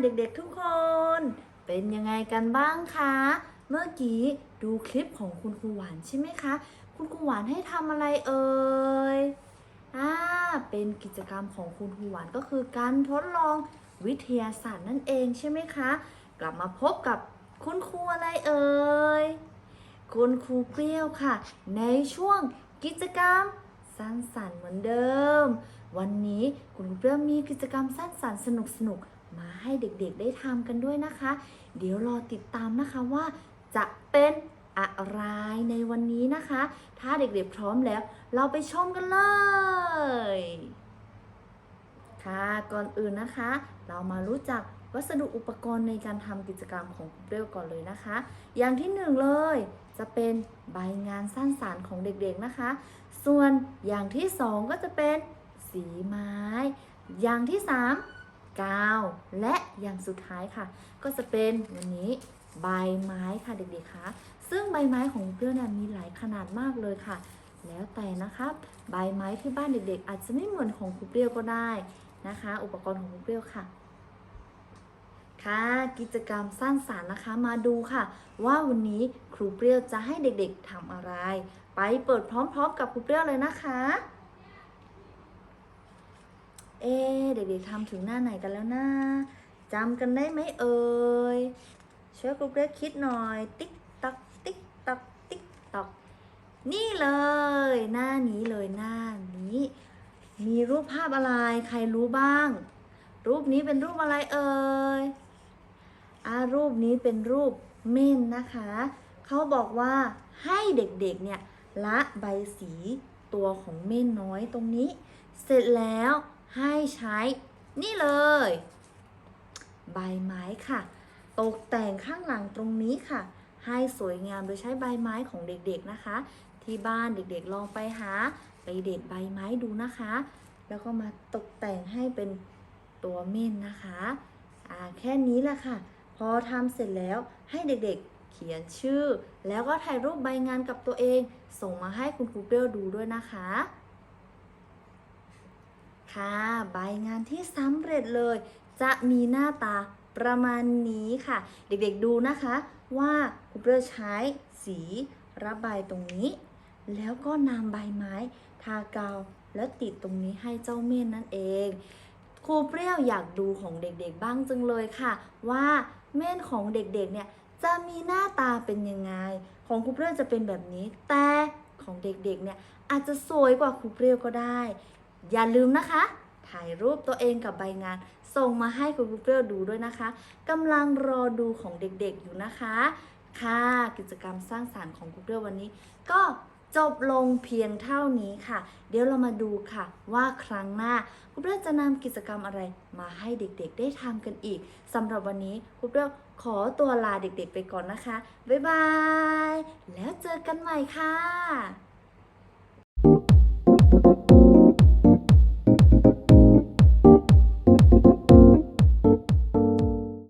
เด็กๆทุกคน เป็นยังไงกันบ้างคะ เมื่อกี้ดูคลิปของคุณครูหวานใช่ไหมคะ คุณครูหวานให้ทำอะไรเอ่ยอ่าเป็นกิจกรรมของคุณครูหวานก็คือการทดลองวิทยาศาสตร์นั่นเองใช่ไหมคะ กลับมาพบกับคุณครูอะไรเอ่ยคุณครูเปรี้ยวค่ะ ในช่วงกิจกรรมสร้างสรรค์เหมือนเดิม วันนี้คุณครูเปรี้ยวมีกิจกรรมสร้างสรรค์สนุกๆ มาให้เด็กๆได้ทำกันด้วยนะคะ เดี๋ยวรอติดตามนะคะว่าจะเป็นอะไรในวันนี้นะคะ ถ้าเด็กๆพร้อมแล้ว เราไปชมกันเลย ค่ะก่อนอื่นนะคะ เรามารู้จักวัสดุอุปกรณ์ในการทำกิจกรรมของครูเปรี้ยวก่อนเลยนะคะ อย่างที่หนึ่งเลย จะเป็นใบงานสร้างสารรค์ของเด็กๆนะคะ ส่วนอย่างที่สองก็จะเป็นสีไม้ อย่างที่สาม กาว และอย่างสุดท้ายค่ะ ก็จะเป็นวันนี้ใบไม้ค่ะเด็กๆคะซึ่งใบไม้ของครูเปรี้ยวเนี่ยมีหลายขนาดมากเลยค่ะ แล้วแต่นะคะใบไม้ที่บ้านเด็กๆ อาจจะไม่เหมือนของครูเปรี้ยวก็ได้นะคะ อุปกรณ์ของครูเปรี้ยวค่ะค่ะกิจกรรมสร้างสารรค์นะคะมาดูค่ะ ว่าวันนี้ครูเปรี้ยวจะให้เด็กๆทำอะไร ไปเปิดพร้อมๆ กับครูเปรี้ยวเลยนะคะ เอ๊เด็กๆทำถึงหน้าไหนกันแล้วนะจำกันได้ไหมเอ่ยช่วยครูเปรี้ยวคิดหน่อย ติ๊กตักติ๊กตักติ๊กตักนี่เลย หน้านี้เลยหน้านี้ มีรูปภาพอะไรใครรู้บ้าง รูปนี้เป็นรูปอะไรเอ่ยอารูปนี้เป็นรูปเม่นนะคะ เขาบอกว่าให้เด็กๆเนี่ยละใบสีตัวของเม่นน้อยตรงนี้ เสร็จแล้ว ให้ใช้นี่เลย ใบไม้ค่ะ ตกแต่งข้างหลังตรงนี้ค่ะ ให้สวยงามโดยใช้ใบไม้ของเด็กๆนะคะ ที่บ้านเด็กๆลองไปหาไปเด็ดใบไม้ดูนะคะ แล้วก็มาตกแต่งให้เป็นตัวเม่นนะคะอ่าแค่นี้แหละค่ะ พอทำเสร็จแล้วให้เด็กๆเขียนชื่อ แล้วก็ถ่ายรูปใบงานกับตัวเอง ส่งมาให้คุณครูเปรี้ยวดูด้วยนะคะ ค่ะ ใบงานที่สำเร็จเลย จะมีหน้าตาประมาณนี้ค่ะ เด็กๆดูนะคะว่าครูเปรี้ยวใช้สีระบายตรงนี้ แล้วก็นำใบไม้ทากาวแล้วติดตรงนี้ให้เจ้าเม่นนั่นเองครูเปรี้ยวอยากดูของเด็กๆบ้างจังเลยค่ะ ว่าเม่นของเด็กๆเนี่ยจะมีหน้าตาเป็นยังไง ของครูเปรี้ยวจะเป็นแบบนี้ แต่ของเด็กๆเนี่ยอาจจะสวยกว่าครูเปรี้ยวก็ได้ อย่าลืมนะคะ ถ่ายรูปตัวเองกับใบงาน ส่งมาให้คุณครูเปรี้ยวดูด้วยนะคะกำลังรอดูของเด็กๆอยู่นะคะ ค่ะกิจกรรมสร้างสารรค์ของครูเปรี้ยววันนี้ ก็จบลงเพียงเท่านี้ค่ะ เดี๋ยวเรามาดูค่ะ ว่าครั้งหน้าครูเปรี้ยวจะนำกิจกรรมอะไรมาให้เด็กๆ ได้ทำกันอีกสำหรับวันนี้ครูเปรี้ยวขอตัวลาเด็กๆ ไปก่อนนะคะ บ๊ายบาย แล้วเจอกันใหม่ค่ะ